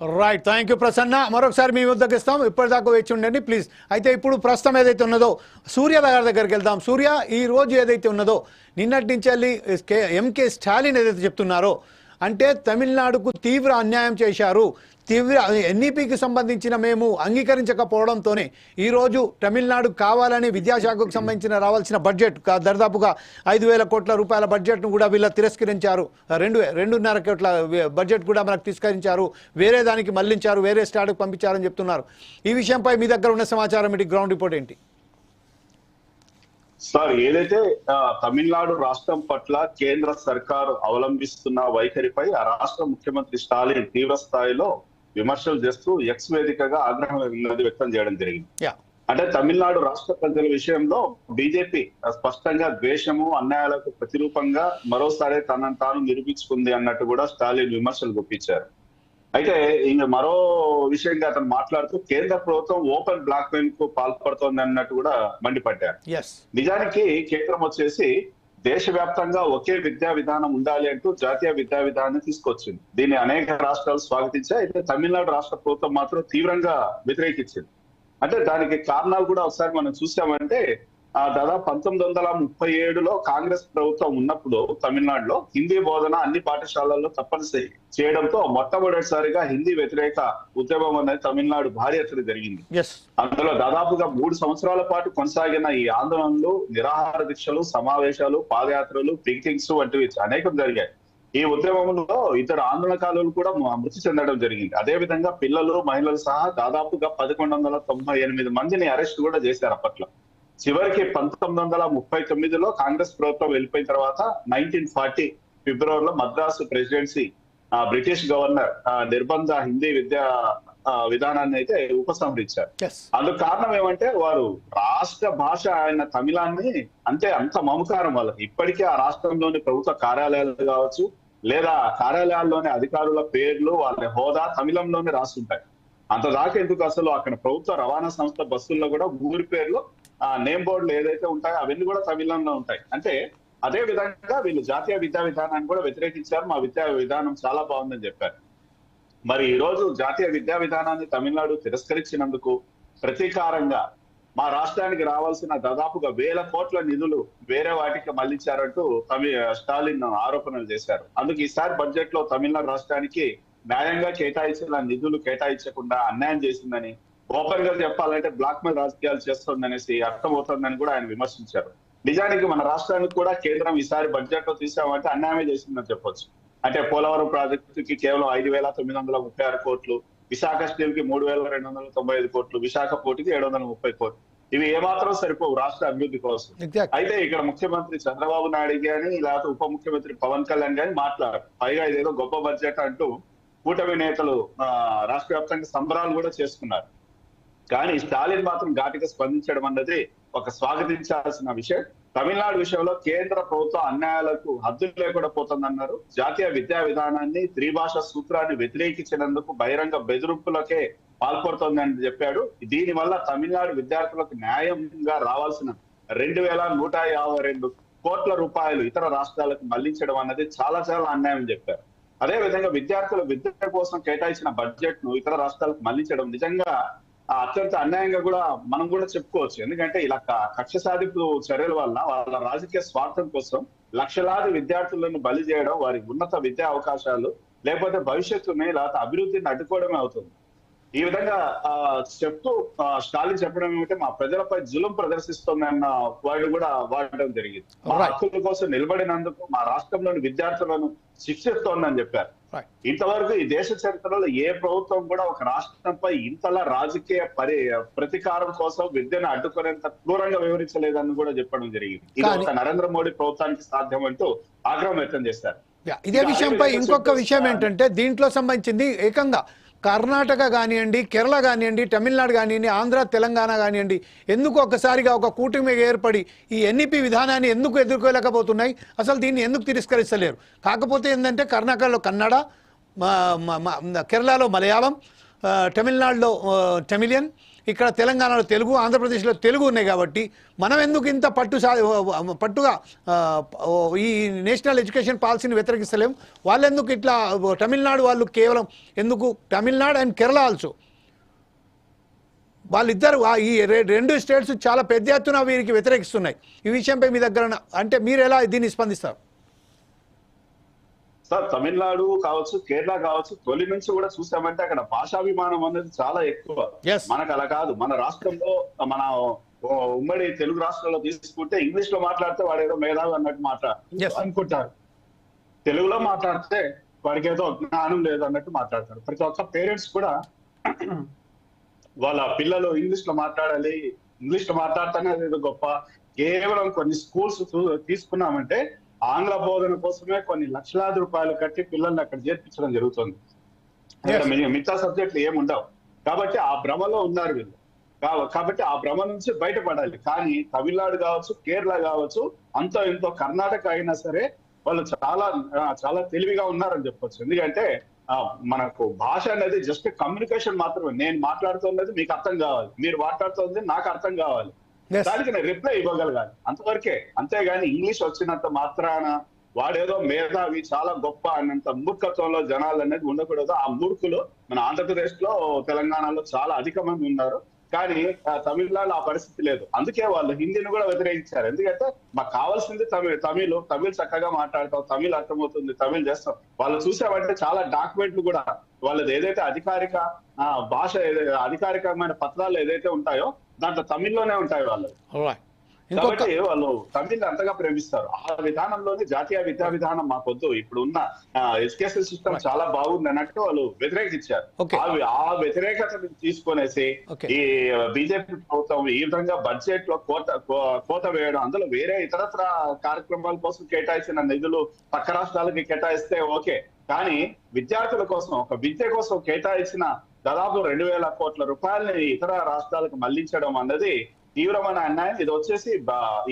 Right thank you Prasanna మరొకసారి మీ వద్దకు ఇస్తాం. ఇప్పటిదాకా వేచి ఉండండి ప్లీజ్ అయితే ఇప్పుడు ప్రస్తుతం ఏదైతే ఉన్నదో సూర్య గారి దగ్గరికి వెళ్దాం. సూర్య ఈ రోజు ఏదైతే ఉన్నదో నిన్నటి నుంచి వెళ్ళి కే- ఎంకే స్టాలిన్ ఏదైతే చెప్తున్నారో అంటే తమిళనాడుకు తీవ్ర అన్యాయం చేశారు. తీవ్ర ఎన్ఈపికి సంబంధించిన మేము అంగీకరించకపోవడంతోనే ఈరోజు తమిళనాడు కావాలని విద్యాశాఖకు సంబంధించిన రావాల్సిన బడ్జెట్ దాదాపుగా దరిదాపుగా ఐదు వేల కోట్ల రూపాయల బడ్జెట్ను కూడా వీళ్ళు తిరస్కరించారు. రెండు రెండున్నర కోట్ల బడ్జెట్ కూడా మనకు తిరస్కరించారు. వేరే దానికి మళ్ళించారు. వేరే స్టాట్కి పంపించారని చెప్తున్నారు. ఈ విషయంపై మీ దగ్గర ఉన్న సమాచారం ఏంటి గ్రౌండ్ రిపోర్ట్ ఏంటి? సార్ ఏదైతే తమిళనాడు రాష్ట్రం పట్ల కేంద్ర సర్కారు అవలంబిస్తున్న వైఖరిపై ఆ రాష్ట్ర ముఖ్యమంత్రి స్టాలిన్ తీవ్ర స్థాయిలో విమర్శలు చేస్తూ ఎక్స్ వేదికగా ఆగ్రహం వ్యక్తం చేయడం జరిగింది. అంటే తమిళనాడు రాష్ట్ర ప్రజల విషయంలో బీజేపీ స్పష్టంగా ద్వేషము అన్యాయాలకు ప్రతిరూపంగా మరోసారి తనను తాను నిరూపించుకుంది అన్నట్టు కూడా స్టాలిన్ విమర్శలు గుప్పించారు. అయితే ఇంక మరో విషయంగా అతను మాట్లాడుతూ కేంద్ర ప్రభుత్వం ఓపెన్ బ్లాక్ మెయిల్కు పాల్పడుతోంది అన్నట్టు కూడా మండిపడ్డారు. నిజానికి కేంద్రం వచ్చేసి దేశవ్యాప్తంగా ఒకే విద్యా విధానం ఉండాలి అంటూ జాతీయ విద్యా విధానాన్ని తీసుకొచ్చింది. దీన్ని అనేక రాష్ట్రాలు స్వాగతించాయి. అయితే తమిళనాడు రాష్ట్ర ప్రభుత్వం మాత్రం తీవ్రంగా వ్యతిరేకించింది. అంటే దానికి కారణాలు కూడా ఒకసారి మనం చూసామంటే దాదాపు పంతొమ్మిది వందల ముప్పై ఏడులో కాంగ్రెస్ ప్రభుత్వం ఉన్నప్పుడు తమిళనాడులో హిందీ బోధన అన్ని పాఠశాలల్లో తప్పనిసరి చేయడంతో మొట్టమొదటిసారిగా హిందీ వ్యతిరేక ఉద్యమం అనేది తమిళనాడు భారీ ఎత్తున జరిగింది. అందులో దాదాపుగా మూడు సంవత్సరాల పాటు కొనసాగిన ఈ ఆందోళనలు నిరాహార దీక్షలు సమావేశాలు పాదయాత్రలు పికెటింగ్స్ వంటివి అనేకం జరిగాయి. ఈ ఉద్యమంలో ఇద్దరు ఆందోళనకారులు కూడా మృతి చెందడం జరిగింది. అదే విధంగా పిల్లలు మహిళలు సహా దాదాపుగా పదకొండు వందల తొంభై ఎనిమిది మందిని అరెస్ట్ కూడా చేశారు అప్పట్లో. చివరికి పంతొమ్మిది వందల ముప్పై తొమ్మిదిలో కాంగ్రెస్ ప్రభుత్వం వెళ్ళిపోయిన తర్వాత నైన్టీన్ ఫార్టీ ఫిబ్రవరిలో మద్రాసు ప్రెసిడెన్సీ బ్రిటిష్ గవర్నర్ నిర్బంధ హిందీ విద్యా విధానాన్ని అయితే ఉపసంహరించారు. అందుకు కారణం ఏమంటే వారు రాష్ట్ర భాష అయిన తమిళాన్ని అంటే అంత మమకారం వాళ్ళకి. ఇప్పటికీ ఆ రాష్ట్రంలోని ప్రభుత్వ కార్యాలయాలు కావచ్చు లేదా కార్యాలయాల్లోని అధికారుల పేర్లు వాళ్ళ హోదా తమిళంలోనే రాస్తుంటాయి అంత దాకా ఎందుకు అసలు అక్కడ ప్రభుత్వ రవాణా సంస్థ బస్సుల్లో కూడా ఊరి పేర్లు ఆ నేమ్ బోర్డులు ఏదైతే ఉంటాయో అవన్నీ కూడా తమిళంలో ఉంటాయి. అంటే అదే విధంగా వీళ్ళు జాతీయ విద్యా విధానాన్ని కూడా వ్యతిరేకించారు. మా విద్యా విధానం చాలా బాగుందని చెప్పారు. మరి ఈ రోజు జాతీయ విద్యా విధానాన్ని తమిళనాడు తిరస్కరించినందుకు ప్రతీకారంగా మా రాష్ట్రానికి రావాల్సిన దాదాపుగా వేల కోట్ల నిధులు వేరే వాటికి మళ్ళించారంటూ తమిళ స్టాలిన్ ఆరోపణలు చేశారు. అందుకు ఈసారి బడ్జెట్లో తమిళనాడు రాష్ట్రానికి న్యాయంగా కేటాయించిన నిధులు కేటాయించకుండా అన్యాయం చేసిందని ఓపెన్గా చెప్పాలంటే బ్లాక్ మెయిల్ రాజకీయాలు చేస్తోందనేసి అర్థమవుతోందని కూడా ఆయన విమర్శించారు. నిజానికి మన రాష్ట్రానికి కూడా కేంద్రం ఈసారి బడ్జెట్లో తీసామంటే అన్యాయమే చేసిందని చెప్పొచ్చు. అంటే పోలవరం ప్రాజెక్టుకి కేవలం ఐదు వేల తొమ్మిది వందల ముప్పై ఆరు కోట్లు విశాఖ స్టీల్కి మూడు వేల రెండు వందల తొంభై ఐదు కోట్లు విశాఖ పోటీకి ఏడు వందల ముప్పై కోట్లు. ఇవి ఏమాత్రం సరిపోవు రాష్ట్ర అభివృద్ధి కోసం. అయితే ఇక్కడ ముఖ్యమంత్రి చంద్రబాబు నాయుడు గాని లేకపోతే ఉప ముఖ్యమంత్రి పవన్ కళ్యాణ్ గాని మాట్లాడారు. పైగా ఇదేదో గొప్ప బడ్జెట్ అంటూ కూటమి నేతలు రాష్ట్ర వ్యాప్తంగా సంబరాలు కూడా చేసుకున్నారు. కానీ స్టాలిన్ మాత్రం ఘాటిగా స్పందించడం అన్నది ఒక స్వాగతించాల్సిన విషయం. తమిళనాడు విషయంలో కేంద్ర ప్రభుత్వ అన్యాయాలకు హద్దులు లేకుండా పోతుందన్నారు. జాతీయ విద్యా విధానాన్ని త్రిభాష సూత్రాన్ని వ్యతిరేకించినందుకు బహిరంగ బెదిరింపులకే పాల్పడుతోందని చెప్పాడు. దీని వల్ల తమిళనాడు విద్యార్థులకు న్యాయంగా రావాల్సిన రెండు వేల నూట యాభై రెండు కోట్ల రూపాయలు ఇతర రాష్ట్రాలకు మళ్ళించడం అన్నది చాలా చాలా అన్యాయం చెప్పారు. అదే విధంగా విద్యార్థుల విద్య కోసం కేటాయించిన బడ్జెట్ను ఇతర రాష్ట్రాలకు మళ్ళించడం నిజంగా అత్యంత అన్యాయంగా కూడా మనం కూడా చెప్పుకోవచ్చు. ఎందుకంటే ఇలా కక్ష సాధింపు చర్యల వల్ల వాళ్ళ రాజకీయ స్వార్థం కోసం లక్షలాది విద్యార్థులను బలి చేయడం వారి ఉన్నత విద్యా అవకాశాలు లేకపోతే భవిష్యత్తుని లేకపోతే అభివృద్ధిని అడ్డుకోవడమే అవుతుంది. ఈ విధంగా చెప్తూ స్టాలిన్ చెప్పడం ఏమిటంటే మా ప్రజలపై జులుం ప్రదర్శిస్తోందన్న వాళ్ళు కూడా వాడడం జరిగింది. మా. హక్కుల కోసం నిలబడినందుకు మా రాష్ట్రంలోని విద్యార్థులను శిక్షిస్తోందని చెప్పారు. ఇంతవరకు ఈ దేశ చరిత్రలో ఏ ప్రభుత్వం కూడా ఒక రాష్ట్రంపై ఇంతలా రాజకీయ పరి ప్రతీకారం కోసం విద్యను అడ్డుకునేంత క్రూరంగా వివరించలేదని కూడా చెప్పడం జరిగింది. ఇది ఒక నరేంద్ర మోడీ ప్రభుత్వానికి సాధ్యం అంటూ ఆగ్రహం వ్యక్తం చేశారు. ఇదే విషయంపై ఇంకొక విషయం ఏంటంటే దీంట్లో సంబంధించింది ఏకంగా కర్ణాటక కానివ్వండి కేరళ కానివ్వండి తమిళనాడు కానివ్వండి ఆంధ్ర తెలంగాణ కానివ్వండి ఎందుకు ఒక్కసారిగా ఒక కూటమి ఏర్పడి ఈ ఎన్ఈపి విధానాన్ని ఎందుకు ఎదుర్కోలేకపోతున్నాయి? అసలు దీన్ని ఎందుకు తిరస్కరిస్తలేరు? కాకపోతే ఏంటంటే కర్ణాటకలో కన్నడ మా- కేరళలో మలయాళం తమిళనాడులో ఆ, ఇక్కడ తెలంగాణలో తెలుగు ఆంధ్రప్రదేశ్లో తెలుగు ఉన్నాయి కాబట్టి మనం ఎందుకు ఇంత పట్టు సా పట్టుగా ఈ నేషనల్ ఎడ్యుకేషన్ పాలసీని వ్యతిరేకిస్తలేం? వాళ్ళు ఎందుకు ఇట్లా తమిళనాడు వాళ్ళు కేవలం ఎందుకు? తమిళనాడు అండ్ కేరళ ఆల్సో వాళ్ళిద్దరు ఈ రె- రెండు స్టేట్స్ చాలా పెద్ద ఎత్తున వీరికి వ్యతిరేకిస్తున్నాయి. ఈ విషయంపై మీ దగ్గర అంటే మీరు ఎలా దీన్ని స్పందిస్తారు? సార్ తమిళనాడు కావచ్చు కేరళ కావచ్చు తొలి నుంచి కూడా చూసామంటే అక్కడ భాషాభిమానం అనేది చాలా ఎక్కువ. మనకు అలా కాదు. మన రాష్ట్రంలో మన ఉమ్మడి తెలుగు రాష్ట్రాల్లో తీసుకుంటే ఇంగ్లీష్లో మాట్లాడితే వాడు ఏదో మేధావి అన్నట్టు మాట్లా Yes. అనుకుంటారు. తెలుగులో మాట్లాడితే వాడికి ఏదో జ్ఞానం లేదు అన్నట్టు మాట్లాడతారు. ప్రతి ఒక్క పేరెంట్స్ కూడా వాళ్ళ పిల్లలు ఇంగ్లీష్లో మాట్లాడాలి ఇంగ్లీష్లో మాట్లాడితేనే అదేదో గొప్ప. కేవలం కొన్ని స్కూల్స్ తీసుకున్నామంటే ఆంగ్ల బోధన కోసమే కొన్ని లక్షలాది రూపాయలు కట్టి పిల్లల్ని అక్కడ చేర్పించడం జరుగుతుంది. మిగతా సబ్జెక్టులు ఏమి ఉండవు కాబట్టి ఆ భ్రమలో ఉన్నారు వీళ్ళు. కాబట్టి ఆ భ్రమ నుంచి బయటపడాలి. కానీ తమిళనాడు కావచ్చు కేరళ కావచ్చు అంతో ఎంతో కర్ణాటక అయినా సరే వాళ్ళు చాలా చాలా తెలివిగా ఉన్నారని చెప్పొచ్చు. ఎందుకంటే మనకు భాష అనేది జస్ట్ కమ్యూనికేషన్ మాత్రమే. నేను మాట్లాడుతున్నది మీకు అర్థం కావాలి. మీరు మాట్లాడుతుంది నాకు అర్థం కావాలి. దానికి నేను రిప్లై ఇవ్వగలగాలి. అంతవరకే. అంతేగాని ఇంగ్లీష్ వచ్చినంత మాత్రాన వాడేదో మేధావి చాలా గొప్ప అన్నంత మూర్ఖత్వంలో జనాలు అనేది ఉండకూడదు. ఆ మూర్ఖులు మన ఆంధ్రప్రదేశ్లో తెలంగాణలో చాలా అధిక మంది ఉన్నారు. కానీ ఆ, తమిళనాడులో ఆ పరిస్థితి లేదు. అందుకే వాళ్ళు హిందీని కూడా వ్యతిరేకించారు. ఎందుకంటే మాకు కావాల్సింది తమిళ తమిళ్. తమిళ్ చక్కగా మాట్లాడతాం. తమిళ్ అర్థమవుతుంది. తమిళ్ చేస్తాం. వాళ్ళు చూసామంటే చాలా డాక్యుమెంట్లు కూడా. వాళ్ళది ఏదైతే అధికారిక ఆ, భాష అధికారికమైన పత్రాలు ఏదైతే ఉంటాయో దాంట్లో తమిళ్ళోనే ఉంటాయి వాళ్ళు. కాబట్టి వాళ్ళు తమిళ్ అంతగా ప్రేమిస్తారు. ఆ విధానంలోని జాతీయ విద్యా విధానం మాకొద్దు ఇప్పుడు ఉన్న ఎడ్యుకేషన్ సిస్టమ్ చాలా బాగుంది అన్నట్టు వాళ్ళు వ్యతిరేకించారు. ఆ వ్యతిరేకతను తీసుకొనేసి. ఈ బీజేపీ ప్రభుత్వం ఈ విధంగా బడ్జెట్లో కోత కోత వేయడం అందులో వేరే ఇతరత్ర కార్యక్రమాల కోసం కేటాయించిన నిధులు పక్క రాష్ట్రాలకి కేటాయిస్తే ఓకే. కానీ విద్యార్థుల కోసం ఒక విద్య కోసం కేటాయించిన దాదాపు రెండు వేల కోట్ల రూపాయలని ఇతర రాష్ట్రాలకు మళ్ళించడం అన్నది తీవ్రమైన అన్యాయం. ఇది వచ్చేసి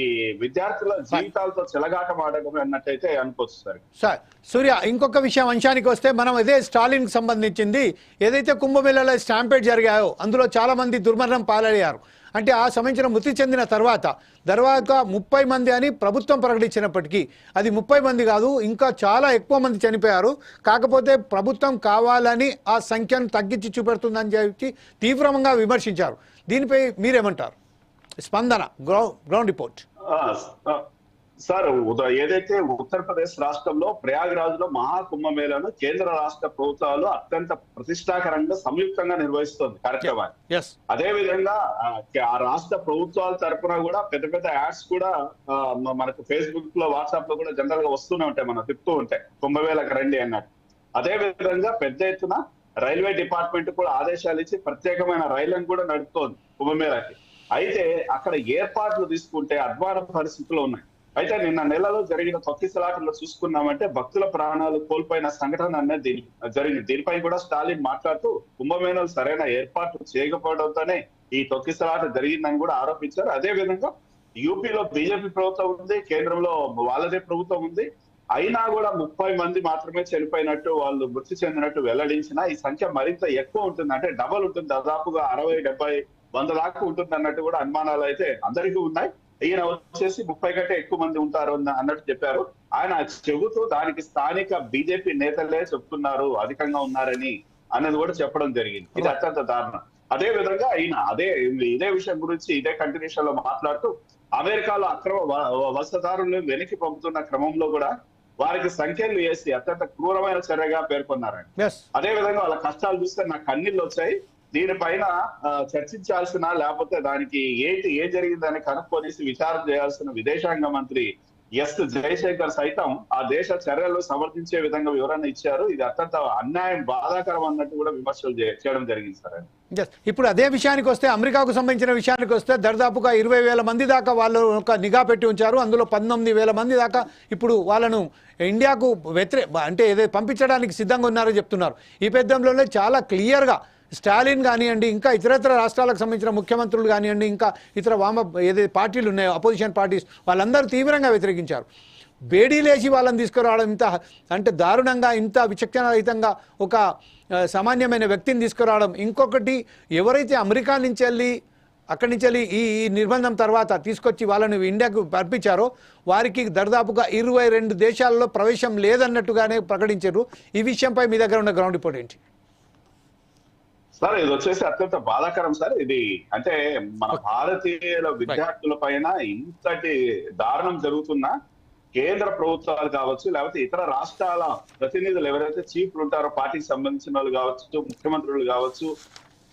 ఈ విద్యార్థుల జీవితాలతో చెలగాటమాడడం అన్నట్టయితే అనుకోవచ్చు సార్. సార్ సూర్య ఇంకొక విషయం అంశానికి వస్తే మనం ఇదే స్టాలిన్కి సంబంధించింది. ఏదైతే కుంభమేళలో స్టాంపేడ్ జరిగాయో అందులో చాలా మంది దుర్మరణం పాలయ్యారు. అంటే ఆ సంబంధించిన మృతి చెందిన తర్వాత తర్వాత ముప్పై మంది అని ప్రభుత్వం ప్రకటించినప్పటికీ అది ముప్పై మంది కాదు ఇంకా చాలా ఎక్కువ మంది చనిపోయారు. కాకపోతే ప్రభుత్వం కావాలని ఆ సంఖ్యను తగ్గించి చూపెడుతుందని చెప్పి తీవ్రంగా విమర్శించారు. దీనిపై మీరేమంటారు? స్పందన గ్రౌ గ్రౌండ్ రిపోర్ట్. సార్ ఏదైతే ఉత్తరప్రదేశ్ రాష్ట్రంలో ప్రయాగ్రాజ్లో మహాకుంభమేళను కేంద్ర రాష్ట్ర ప్రభుత్వాలు అత్యంత ప్రతిష్టాకరంగా సంయుక్తంగా నిర్వహిస్తోంది కార్యక్రమాన్ని. అదే విధంగా ఆ, రాష్ట్ర ప్రభుత్వాల తరపున కూడా పెద్ద పెద్ద యాడ్స్ కూడా మనకు ఫేస్బుక్లో వాట్సాప్లో కూడా జనరల్గా వస్తూనే ఉంటాయి మనం తిప్పుతూ ఉంటాయి. కుంభమేళకు రండి అన్నట్టు అదే విధంగా పెద్ద ఎత్తున రైల్వే డిపార్ట్మెంట్ కూడా ఆదేశాలు ఇచ్చి ప్రత్యేకమైన రైళ్ళను కూడా నడుపుతోంది కుంభమేళకి. అయితే అక్కడ ఏర్పాట్లు తీసుకుంటే అధ్వాన పరిస్థితులు ఉన్నాయి. అయితే నిన్న నెలలో జరిగిన తొక్కిసలాటలో చూసుకున్నామంటే భక్తుల ప్రాణాలు కోల్పోయిన సంఘటన అనేది దీని జరిగింది. దీనిపై కూడా స్టాలిన్ మాట్లాడుతూ కుంభమేళలు సరైన ఏర్పాట్లు చేయకపోవడంతోనే ఈ తొక్కిసలాట జరిగిందని కూడా ఆరోపించారు. అదే విధంగా యూపీలో బీజేపీ ప్రభుత్వం ఉంది కేంద్రంలో వాళ్ళదే ప్రభుత్వం ఉంది. అయినా కూడా ముప్పై మంది మాత్రమే చనిపోయినట్టు వాళ్ళు మృతి చెందినట్టు వెల్లడించిన ఈ సంఖ్య మరింత ఎక్కువ ఉంటుంది అంటే డబల్ ఉంటుంది. దాదాపుగా అరవై డెబ్బై వంద దాకా ఉంటుంది అన్నట్టు కూడా అనుమానాలు అయితే అందరికీ ఉన్నాయి. ఈయన వచ్చేసి ముప్పై కంటే ఎక్కువ మంది ఉంటారు అన్న- అన్నట్టు చెప్పారు. ఆయన చెబుతూ దానికి స్థానిక బీజేపీ నేతలే చెప్తున్నారు అధికంగా ఉన్నారని అన్నది కూడా చెప్పడం జరిగింది. ఇది అత్యంత దారుణం. అదే విధంగా ఆయన అదే ఇదే విషయం గురించి ఇదే కంటిన్యూషన్లో మాట్లాడుతూ అమెరికాలో అక్రమ వలసదారులను వెనక్కి పంపుతున్న క్రమంలో కూడా వారికి సంఖ్యలు వేసి అత్యంత క్రూరమైన చర్యగా పేర్కొన్నారండి. అదే విధంగా వాళ్ళ కష్టాలు చూస్తే నాకు కన్నీళ్ళు వచ్చాయి. దీనిపైన చర్చించాల్సిన లేకపోతే దానికి ఏంటి ఏం జరిగిందని కనుక్కొనేసి విచారం చేయాల్సిన విదేశాంగ మంత్రి ఎస్ జయశంకర్ సైతం ఆ దేశ చర్యలు సమర్థించే విధంగా వివరణ ఇచ్చారు. ఇది అత్యంత అన్యాయం బాధాకరం అన్నట్టు కూడా విమర్శలు చేయడం జరిగింది సార్ ఇప్పుడు అదే విషయానికి వస్తే అమెరికాకు సంబంధించిన విషయానికి వస్తే దర్దాపుగా ఇరవై వేల మంది దాకా వాళ్ళు ఒక నిఘా పెట్టి ఉంచారు. అందులో పంతొమ్మిది వేల మంది దాకా ఇప్పుడు వాళ్ళను ఇండియాకు వ్యతిరే అంటే ఏదైతే పంపించడానికి సిద్ధంగా ఉన్నారో చెప్తున్నారు. ఈ పెద్దంలోనే చాలా క్లియర్గా స్టాలిన్ కానివ్వండి ఇంకా ఇతరత్ర రాష్ట్రాలకు సంబంధించిన ముఖ్యమంత్రులు కానివ్వండి ఇంకా ఇతర వామ ఏదైతే పార్టీలు ఉన్నాయో అపోజిషన్ పార్టీస్ వాళ్ళందరూ తీవ్రంగా వ్యతిరేకించారు. బేడీలేసి వాళ్ళని తీసుకురావడం ఇంత అంటే దారుణంగా ఇంత విచక్షణరహితంగా ఒక సామాన్యమైన వ్యక్తిని తీసుకురావడం. ఇంకొకటి ఎవరైతే అమెరికా నుంచి వెళ్ళి అక్కడి నుంచి వెళ్ళి ఈ ఈ నిర్బంధం తర్వాత తీసుకొచ్చి వాళ్ళని ఇండియాకు పంపించారో వారికి దర్దాపుగా ఇరవై రెండు దేశాల్లో ప్రవేశం లేదన్నట్టుగానే ప్రకటించారు. ఈ విషయంపై మీ దగ్గర ఉన్న గ్రౌండ్ రిపోర్ట్ ఏంటి? సార్ ఇది వచ్చేసి అత్యంత బాధాకరం సార్. ఇది అంటే మన భారతీయుల విద్యార్థుల పైన ఇంతటి దారుణం జరుగుతున్నా కేంద్ర ప్రభుత్వాలు కావచ్చు లేకపోతే ఇతర రాష్ట్రాల ప్రతినిధులు ఎవరైతే చీఫ్లు ఉంటారో పార్టీకి సంబంధించిన వాళ్ళు కావచ్చు ముఖ్యమంత్రులు కావచ్చు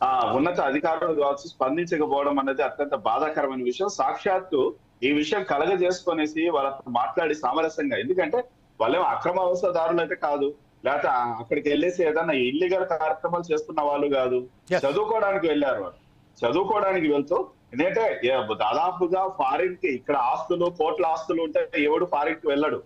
ఆ ఉన్నత అధికారులు కావచ్చు స్పందించకపోవడం అనేది అత్యంత బాధాకరమైన విషయం. సాక్షాత్తు ఈ విషయం కలగజేసుకొనేసి వాళ్ళతో మాట్లాడి సామరస్యంగా. ఎందుకంటే వాళ్ళేమో అక్రమ అవసరదారులు అయితే కాదు. లేకపోతే అక్కడికి వెళ్ళేసి ఏదైనా ఇల్లీగల్ కార్యక్రమాలు చేస్తున్న వాళ్ళు కాదు. చదువుకోవడానికి వెళ్ళారు వాళ్ళు. చదువుకోవడానికి వెళ్తూ ఎందుకంటే దాదాపుగా ఫారిన్కి ఇక్కడ ఆస్తులు కోట్ల ఆస్తులు ఉంటే ఎవడు ఫారిన్కి వెళ్ళడు.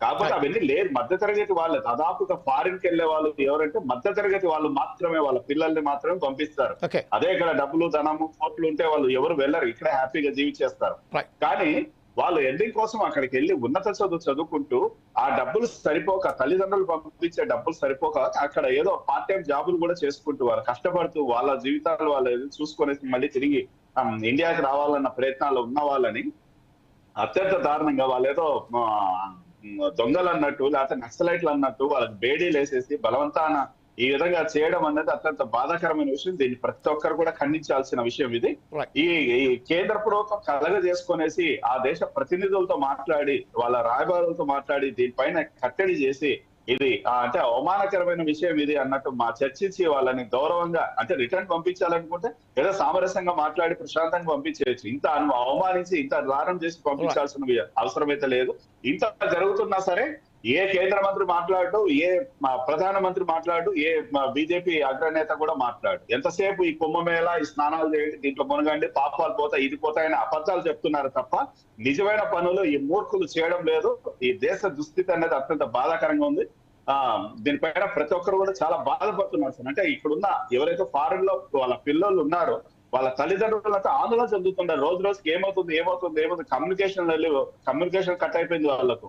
Right. అవన్నీ లేదు మధ్య తరగతి వాళ్ళు. దాదాపుగా ఫారిన్కి వెళ్ళే వాళ్ళు ఎవరంటే మధ్య తరగతి వాళ్ళు మాత్రమే వాళ్ళ పిల్లల్ని మాత్రమే పంపిస్తారు. అదే ఇక్కడ డబ్బులు ధనము కోట్లు ఉంటే వాళ్ళు ఎవరు వెళ్ళరు. ఇక్కడే హ్యాపీగా జీవించేస్తారు. కానీ వాళ్ళు ఎండింగ్ కోసం అక్కడికి వెళ్ళి ఉన్నత చదువు చదువుకుంటూ ఆ డబ్బులు సరిపోక తల్లిదండ్రులు పంపించే డబ్బులు సరిపోక అక్కడ ఏదో పార్ట్ టైం జాబులు కూడా చేసుకుంటూ వాళ్ళు కష్టపడుతూ వాళ్ళ జీవితాలు వాళ్ళు ఏదో చూసుకొని మళ్ళీ తిరిగి ఇండియాకి రావాలన్న ప్రయత్నాలు ఉన్న వాళ్ళని అత్యంత దారుణంగా వాళ్ళు ఏదో దొంగలు అన్నట్టు లేకపోతే నక్సలైట్లు అన్నట్టు వాళ్ళకి బేడీలు వేసేసి బలవంతాన ఈ విధంగా చేయడం అనేది అత్యంత బాధాకరమైన విషయం. దీన్ని ప్రతి ఒక్కరు కూడా ఖండించాల్సిన విషయం ఇది. ఈ కేంద్ర ప్రభుత్వం కలగ చేసుకునేసి ఆ దేశ ప్రతినిధులతో మాట్లాడి వాళ్ళ రాయబారులతో మాట్లాడి దీనిపైన కట్టడి చేసి ఇది అంటే అవమానకరమైన విషయం ఇది అన్నట్టు మా చర్చించి వాళ్ళని గౌరవంగా అంటే రిటర్న్ పంపించాలనుకుంటే ఏదో సామరస్యంగా మాట్లాడి ప్రశాంతంగా పంపించేయచ్చు. ఇంత అవమానించి ఇంత దారుణం చేసి పంపించాల్సిన వి- అవసరమైతే లేదు. ఇంత జరుగుతున్నా సరే ఏ కేంద్ర మంత్రి మాట్లాడు ఏ మా ప్రధానమంత్రి మాట్లాడు ఏ బీజేపీ అగ్రనేత కూడా మాట్లాడు. ఎంతసేపు ఈ కుంభమేళ ఈ స్నానాలు చేయండి దీంట్లో మునగండి పాపాలు పోతాయి ఇది పోతాయని అబద్ధాలు చెప్తున్నారు తప్ప నిజమైన పనులు ఈ మూర్ఖులు చేయడం లేదు. ఈ దేశ దుస్థితి అనేది అత్యంత బాధాకరంగా ఉంది. ఆ దీనిపైన ప్రతి ఒక్కరు కూడా చాలా బాధపడుతున్నారు సార్. అంటే ఇక్కడున్న ఎవరైతే ఫారెన్లో వాళ్ళ పిల్లలు ఉన్నారో వాళ్ళ తల్లిదండ్రులతో ఆందోళన చెందుతున్నారు. రోజు రోజుకి ఏమవుతుంది ఏమవుతుంది ఏమవుతుంది కమ్యూనికేషన్ కమ్యూనికేషన్ కట్ అయిపోయింది వాళ్ళకు.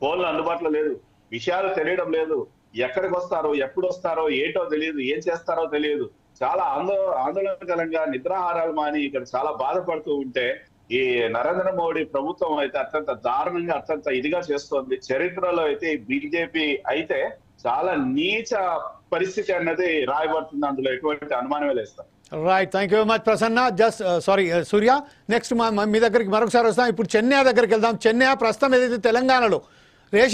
ఫోన్లు అందుబాటులో లేదు. విషయాలు తెలియడం లేదు. ఎక్కడికి వస్తారో ఎప్పుడు వస్తారో ఏంటో తెలియదు ఏం చేస్తారో తెలియదు. చాలా ఆందో ఆందోళనకరంగా నిద్రాహారాలు మాని ఇక్కడ చాలా బాధపడుతూ ఉంటే ఈ నరేంద్ర మోడీ ప్రభుత్వం అయితే అత్యంత దారుణంగా అత్యంత ఇదిగా చేస్తోంది. చరిత్రలో అయితే బీజేపీ అయితే చాలా నీచ పరిస్థితి అన్నది రాయబడుతుంది. అందులో ఎటువంటి అనుమానమే లేస్తారు right thank you very much Prasanna just sorry Surya next మా- మీ దగ్గరికి మరొకసారి వస్తాం. ఇప్పుడు చెన్నై దగ్గరికి వెళ్దాం. చెన్నై ప్రస్తుతం ఏదైతే తెలంగాణలో